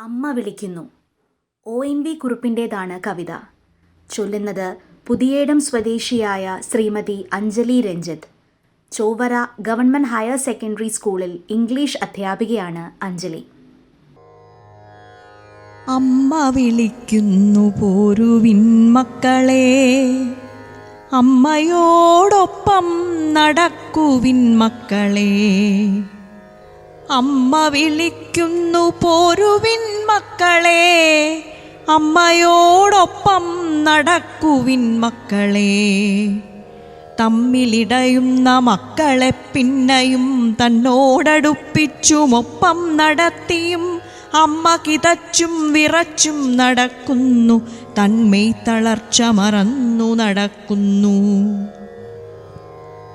അമ്മ വിളിക്കുന്നു. O N V കുറുപ്പിന്റേതാണ് കവിത. ചൊല്ലുന്നത് പുതിയേടം സ്വദേശിയായ Shrimati Anjali Ranjith. Chowara government higher secondary സ്കൂളിൽ ഇംഗ്ലീഷ് അധ്യാപികയാണ് അഞ്ജലി. അമ്മ വിളിക്കുന്നു പോരുവിൻ മക്കളെ. അമ്മയോടൊപ്പം നടക്കുവിൻ മക്കളെ. അമ്മ വിളിക്കുന്നു പോരുവിൻ മക്കളെ. അമ്മയോടൊപ്പം നടക്കുവിൻ മക്കളെ. തമ്മിലിടയുന്ന മക്കളെ പിന്നെയും തന്നോടടുപ്പിച്ചുമൊപ്പം നടത്തിയും അമ്മ കിതച്ചും വിറച്ചും നടക്കുന്നു. തന്മെയ് തളർച്ച മറന്നു നടക്കുന്നു.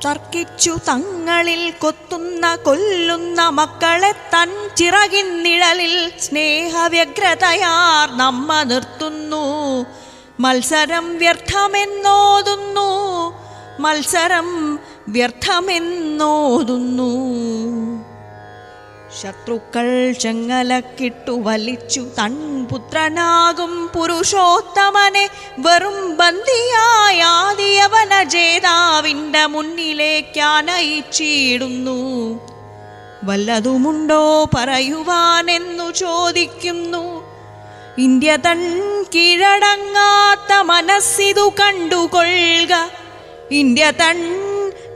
തർക്കിച്ചു തങ്ങളിൽ കൊത്തുന്ന കൊല്ലുന്ന മക്കളെ തൻ ചിറകിൻ നിഴലിൽ സ്നേഹവ്യഗ്രതയാർ നമ്മ നിർത്തുന്നു. മത്സരം വ്യർത്ഥമെന്നോതുന്നു. മത്സരം വ്യർത്ഥമെന്നോതുന്നു. ശത്രുക്കൾ ചെങ്ങലക്കിട്ടു വലിച്ചു. തൻ പുത്രനാകും പുരുഷോത്തമനെ വെറും ബന്ദിയായാതിയവന ജേതാവിന്റെ മുന്നിലേക്കാനയിച്ചിടുന്നു വല്ലതുമുണ്ടോ പറയുവാനെന്നു ചോദിക്കുന്നു. ഇന്ത്യ തൻ കീഴടങ്ങാത്ത മനസ്സിതു കണ്ടുകൊള്ളുക. ഇന്ത്യ തൻ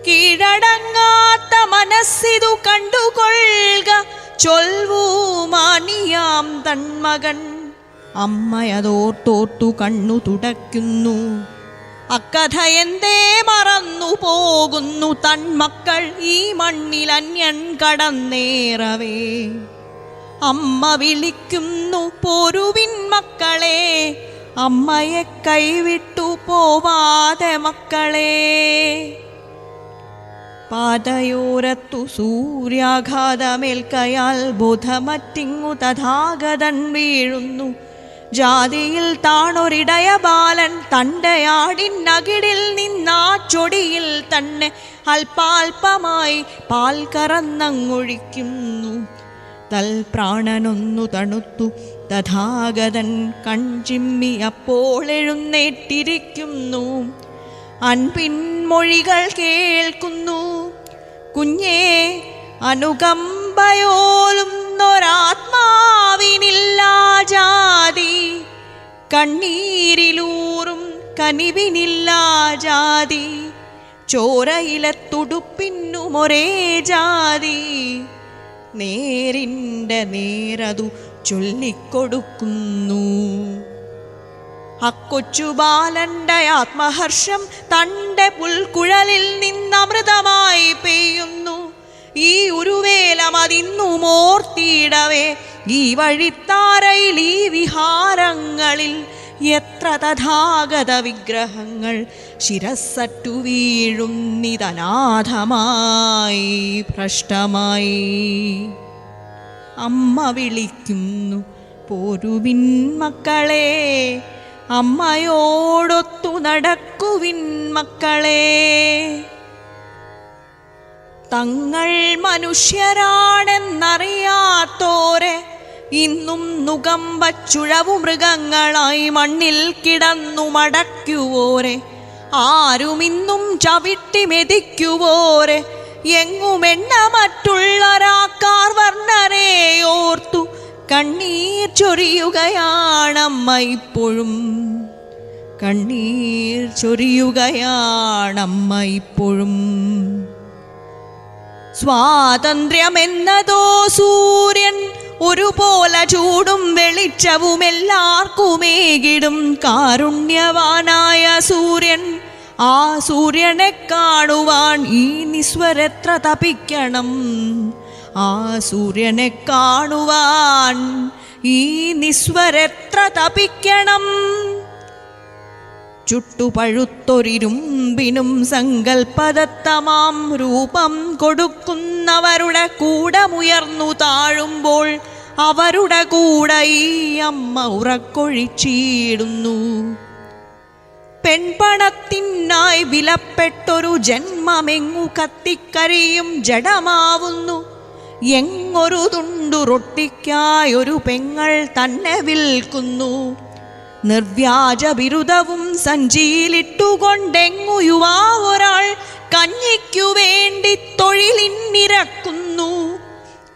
കീഴടങ്ങാത്ത മനസ്സിതു കണ്ടുകൊള്ളുക. ചൊൽവൂ മാനിയാം തന്മകൻ. അമ്മയതോർത്തോർത്തു കണ്ണു തുടയ്ക്കുന്നു. അക്കഥ എന്തേ മറന്നു പോകുന്നു തന്മക്കൾ ഈ മണ്ണിൽ അന്യൻ കടന്നേറവേ. അമ്മ വിളിക്കുന്നു പോരുവിൻ മക്കളെ. അമ്മയെ കൈവിട്ടു പോവാതെ മക്കളെ. പാതയോരത്തു സൂര്യാഘാതമേൽക്കയാൽ ബുധമറ്റിങ്ങു തഥാഗതൻ വീഴുന്നു. ജാതിയിൽ താണൊരിടയ ബാലൻ തണ്ടയാടി നകിടിൽ നിന്നാ ചൊടിയിൽ തന്നെ അല്പാൽപമായി പാൽ കറന്നങ്ങൊഴിക്കുന്നു. തൽ പ്രാണനൊന്നു തണുത്തു തഥാഗതൻ കൺചിമ്മി അപ്പോൾ എഴുന്നേറ്റിരിക്കുന്നു. അൻപിൻമൊഴികൾ കേൾക്കുന്നു. കുഞ്ഞേ അനുകമ്പയോലുന്നൊരാത്മാവിനില്ലാ ജാതി. കണ്ണീരിലൂറും കനിവിനില്ലാ ജാതി. ചോരയിലെ തുടുപ്പിന്നുമൊരേ ജാതി. നേരിന്റെ നേരതു ചൊല്ലിക്കൊടുക്കുന്നു. അക്കൊച്ചു ബാലന്റെ ആത്മഹർഷം തന്റെ പുൽക്കുഴലിൽ നിന്നമൃതമായി പെയ്യുന്നു. ഈ ഉരുവേലമതിന്നു മോർത്തിയിടവേ ഈ വഴിത്താരയിൽ ഈ വിഹാരങ്ങളിൽ എത്ര തഥാഗത വിഗ്രഹങ്ങൾ ശിരസ്സറ്റു വീഴുന്നിതനാഥമായി ഭ്രഷ്ടമായി. അമ്മ വിളിക്കുന്നു പോരുവിൻ മക്കളെ അമ്മയോടൊത്തു നടക്കുവിൻ മക്കളെ. തങ്ങൾ മനുഷ്യരാണെന്നറിയാത്തോരെ ഇന്നും നുകമ്പച്ചുഴവു മൃഗങ്ങളായി മണ്ണിൽ കിടന്നു മടക്കുവോരെ. ആരുമിന്നും ചവിട്ടി മെതിക്കുവോരെ. എങ്ങുമെണ്ണ മറ്റുള്ളരാക്കാർ വർണരെ ഓർത്തു കണ്ണീർ ചൊരിയുകയാണമ്മ ഇപ്പോഴും കണ്ണീർ ചൊരിയുകയാണമ്മ ഇപ്പോഴും സ്വാതന്ത്ര്യമെന്നതോ സൂര്യൻ ഒരുപോലെ ചൂടും വെളിച്ചവും എല്ലാവർക്കുമേകിടും കാരുണ്യവാനായ സൂര്യൻ ആ സൂര്യനെ കാണുവാൻ ഈ നിസ്വരത്ര തപിക്കണം. ആ സൂര്യനെ കാണുവാൻ ഈ നിസ്വരെത്ര തപിക്കണം. ചുട്ടുപഴുത്തൊരിരുമ്പിനും സങ്കൽപ്പദത്തമാം രൂപം കൊടുക്കുന്നവരുടെ കൂടമുയർന്നു താഴുമ്പോൾ അവരുടെ കൂടെ ഈ അമ്മ ഉറക്കൊഴിച്ചിടുന്നു. പെൺപണത്തിനായി വിലപ്പെട്ടൊരു ജന്മമെങ്ങു കത്തിക്കരിയും ജഡമാവുന്നു. എങ്ങൊരു തുണ്ടു റൊട്ടിക്കായൊരു പെങ്ങൾ തന്നെ വിൽക്കുന്നു. നിർവ്യാജ ബിരുദവും സഞ്ചിയിലിട്ടുകൊണ്ടെങ്ങു യുവാവൊരാൾ കഞ്ഞിക്കു വേണ്ടി തൊഴിലിന്നിരക്കുന്നു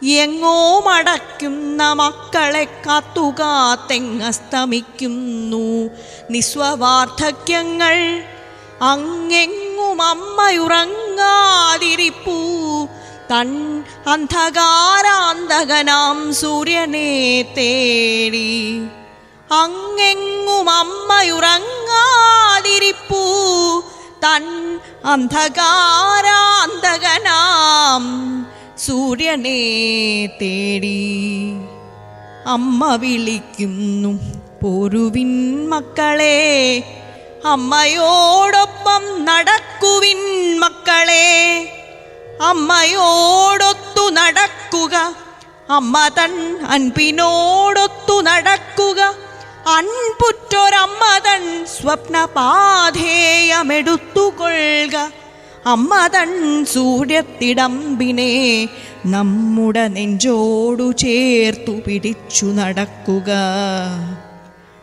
എങ്ങോ മടക്കുന്ന മക്കളെ കാത്തുകാത്തെങ്ങസ്തമിക്കുന്നു നിസ്വവാർദ്ധക്യങ്ങൾ അങ്ങെങ്ങും അമ്മയുറങ്ങാതിരിപ്പൂ. അന്ധകാരാന്തകനാം സൂര്യനെ തേടി അങ്ങെങ്ങും അമ്മയുറങ്ങാതിരിപ്പൂ തൻ അന്ധകാരാന്തകനാം സൂര്യനെ തേടി. അമ്മ വിളിക്കുന്നു പോരുവിൻ മക്കളെ അമ്മയോടൊപ്പം നടക്കുവിൻ മക്കളെ അമ്മയോടൊത്തു നടക്കുക. അമ്മ തൻ അൻപിനോടൊത്തു നടക്കുക. അൻപുറ്റൊരമ്മ തൻ സ്വപ്നപാധേയമെടുത്തുകൊള്ളുക. അമ്മ തൻ സൂര്യത്തിടമ്പിനെ നമ്മുടെ നെഞ്ചോടു ചേർത്തു പിടിച്ചു നടക്കുക.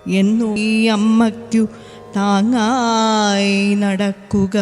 എന്നു ഈ അമ്മയ്ക്കു താങ്ങായി നടക്കുക.